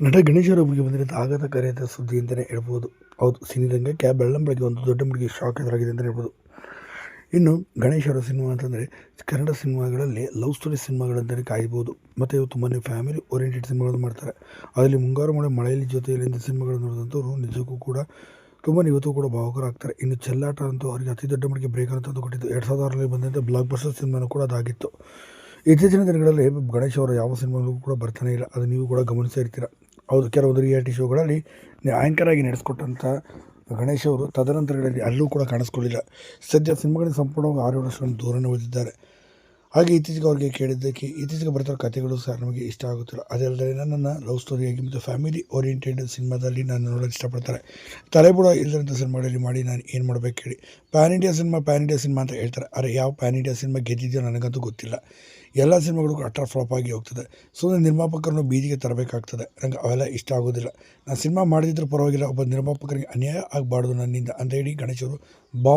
ನಟ ಗಣೇಶರ ಅವರ ಒಬ್ಬರಿಗೆ ಬಂದಿರೋದು ಆಘಾತಕಾರಿಯಾದ ಸುದ್ದಿ ಅಂತಲೇ ಹೇಳ್ಬೋದು. ಹೌದು ಸಿನಿರಂಗಕ್ಕೆ ಬೆಳ್ಳಂಬಳಿಗೆ ಒಂದು ದೊಡ್ಡ ಮುಡುಗಿ ಶಾಕ್ ಎದುರಾಗಿದೆ ಅಂತಲೇ ಹೇಳ್ಬೋದು. ಇನ್ನು ಗಣೇಶರ ಸಿನಿಮಾ ಅಂತಂದರೆ ಕನ್ನಡ ಸಿನಿಮಾಗಳಲ್ಲಿ ಲವ್ ಸ್ಟೋರಿ ಸಿನಿಮಾಗಳಂತಲೇ ಕಾಯ್ಬೋದು. ಮತ್ತು ಇವು ತುಂಬಾ ಫ್ಯಾಮಿಲಿ ಓರಿಯೆಂಟೆಡ್ ಸಿನಿಮಾಗಳನ್ನು ಮಾಡ್ತಾರೆ. ಅದರಲ್ಲಿ ಮುಂಗಾರು ಮಳೆ, ಮಳೆಯಲ್ಲಿ ಜೊತೆಯಲ್ಲಿಂದ ಸಿನಿಮಾಗಳನ್ನು ನೋಡಿದಂಥವ್ರು ನಿಜಕ್ಕೂ ಕೂಡ ತುಂಬ ಇವತ್ತು ಕೂಡ ಭಾವುಕರಾಗ್ತಾರೆ ಇನ್ನು ಚೆಲ್ಲಾಟ ಅಂತೂ ಅವರಿಗೆ ಅತಿ ದೊಡ್ಡ ಮಟ್ಟಿಗೆ ಬ್ರೇಕ್ ಅಂತ ಕೊಟ್ಟಿದ್ದು. ಎರಡು ಸಾವಿರದ ಆರಲ್ಲಿ ಬಂದಂಥ ಬ್ಲಾಕ್ ಬಸ್ಟರ್ ಸಿನಿಮಾನೂ ಕೂಡ ಅದಾಗಿತ್ತು. ಇತ್ತೀಚಿನ ದಿನಗಳಲ್ಲಿ ಗಣೇಶ್ ಅವರ ಯಾವ ಸಿನಿಮಾಗಳಿಗೂ ಕೂಡ ಬರ್ತಾನೆ ಇಲ್ಲ. ಅದು ನೀವು ಕೂಡ ಗಮನಿಸ್ತಾ ಇರ್ತೀರ. ಹೌದು ಕೆಲವೊಂದು ರಿಯಾಲಿಟಿ ಶೋಗಳಲ್ಲಿ ಆ್ಯಂಕರ್ ಆಗಿ ನಡೆಸ್ಕೊಟ್ಟಂಥ ಗಣೇಶ್ ಅವರು ತದನಂತರಗಳಲ್ಲಿ ಅಲ್ಲೂ ಕೂಡ ಕಾಣಿಸ್ಕೊಳ್ಳಿಲ್ಲ. ಸದ್ಯ ಸಿನಿಮಾಗಳಿಗೆ ಸಂಪೂರ್ಣವಾಗಿ ಆರು ವರ್ಷಗಳನ್ನು ದೂರನೇ ಉಳಿದಿದ್ದಾರೆ. ಹಾಗೆ ಇತ್ತೀಚೆಗೆ ಅವ್ರಿಗೆ ಕೇಳಿದ್ದಕ್ಕೆ, ಇತ್ತೀಚೆಗೆ ಬರ್ತಿರೋ ಕಥೆಗಳು ಸಹ ನಮಗೆ ಇಷ್ಟ ಆಗುತ್ತಿಲ್ಲ. ಅದಲ್ಲದೆ ನನ್ನನ್ನು ಲವ್ ಸ್ಟೋರಿಯಾಗಿ ಮತ್ತು ಫ್ಯಾಮಿಲಿ ಓರಿಯೆಂಟೆಡ್ ಸಿನಿಮಾದಲ್ಲಿ ನಾನು ನೋಡೋಕ್ಕೆ ಇಷ್ಟಪಡ್ತಾರೆ. ತಲೆಬುಡ ಇಲ್ಲದಂಥ ಸಿನಿಮಾಗಳಲ್ಲಿ ಮಾಡಿ ನಾನು ಏನು ಮಾಡಬೇಕು ಹೇಳಿ. Pan India cinema pan India cinema ಅಂತ ಹೇಳ್ತಾರೆ. ಅರೆ, ಯಾವ ಪ್ಯಾನ್ ಇಂಡಿಯಾ ಸಿನಿಮಾ ಗೆದ್ದಿದೆಯೋ ನನಗಂತೂ ಗೊತ್ತಿಲ್ಲ. ಎಲ್ಲ ಸಿನಿಮಾಗಳು ಅಟ್ರ ಫ್ಲಾಪ್ ಆಗಿ ಹೋಗ್ತದೆ. ಸುಮ್ಮನೆ ನಿರ್ಮಾಪಕರನ್ನು ಬೀದಿಗೆ ತರಬೇಕಾಗ್ತದೆ. ನನಗೆ ಅವೆಲ್ಲ ಇಷ್ಟ ಆಗೋದಿಲ್ಲ. ನಾನು ಸಿನಿಮಾ ಮಾಡಿದ್ರೆ ಪರವಾಗಿಲ್ಲ. ಒಬ್ಬ ನಿರ್ಮಾಪಕರಿಗೆ ಅನ್ಯಾಯ ಆಗಬಾರ್ದು ನನ್ನಿಂದ ಅಂತ ಹೇಳಿ ಗಣೇಶರು ಬಾ